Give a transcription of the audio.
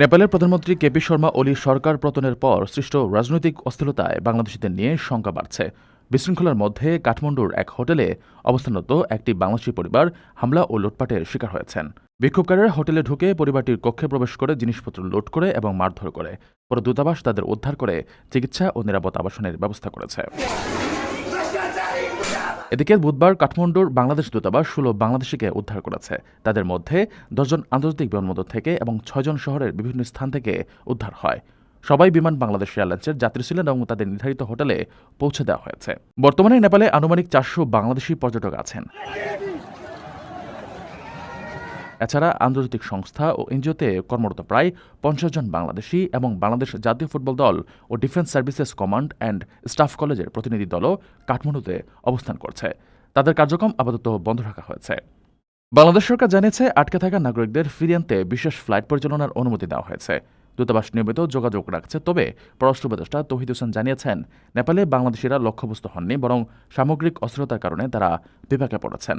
নেপালের প্রধানমন্ত্রী কেপি শর্মা ওলি সরকার পতনের পর সৃষ্ট রাজনৈতিক অস্থিরতায় বাংলাদেশিদের নিয়ে শঙ্কা বাড়ছে। বিশৃঙ্খলার মধ্যে কাঠমান্ডুর এক হোটেলে অবস্থানরত একটি বাংলাদেশি পরিবার হামলা ও লুটপাটের শিকার হয়েছেন। বিক্ষোভকারীরা হোটেলে ঢুকে পরিবারটির কক্ষে প্রবেশ করে জিনিসপত্র লুট করে এবং মারধর করে। পরে দূতাবাস তাদের উদ্ধার করে চিকিৎসা ও নিরাপদ আবাসনের ব্যবস্থা করেছে। এদিকে বুধবার কাঠমান্ডুর বাংলাদেশ দূতাবাস ষোলো বাংলাদেশিকে উদ্ধার করেছে। তাদের মধ্যে দশজন আন্তর্জাতিক বিমানবন্দর থেকে এবং ছয়জন শহরের বিভিন্ন স্থান থেকে উদ্ধার হয়। সবাই বিমান বাংলাদেশ এয়ারলাইন্সের যাত্রী ছিলেন এবং তাদের নির্ধারিত হোটেলে পৌঁছে দেওয়া হয়েছে। বর্তমানে নেপালে আনুমানিক চারশো বাংলাদেশি পর্যটক আছেন। এছাড়া আন্তর্জাতিক সংস্থা ও এনজিওতে কর্মরত প্রায় পঞ্চাশ জন বাংলাদেশি এবং বাংলাদেশ জাতীয় ফুটবল দল ও defence services command and staff কলেজের প্রতিনিধি দলও কাঠমান্ডুতে অবস্থান করছে। তাদের কার্যক্রম আপাতত বন্ধ রাখা হয়েছে। বাংলাদেশ সরকার জানিয়েছে, আটকে থাকা নাগরিকদের ফিরিয়ে আনতে বিশেষ ফ্লাইট পরিচালনার অনুমতি দেওয়া হয়েছে। দূতাবাস নিয়মিত যোগাযোগ রাখছে, তবে পররাষ্ট্র উপদেষ্টা তহিদ হোসেন জানিয়েছেন, নেপালে বাংলাদেশিরা লক্ষ্যবস্তু হননি, বরং সামগ্রিক অস্থিরতার কারণে তারা বিপাকে পড়েছেন।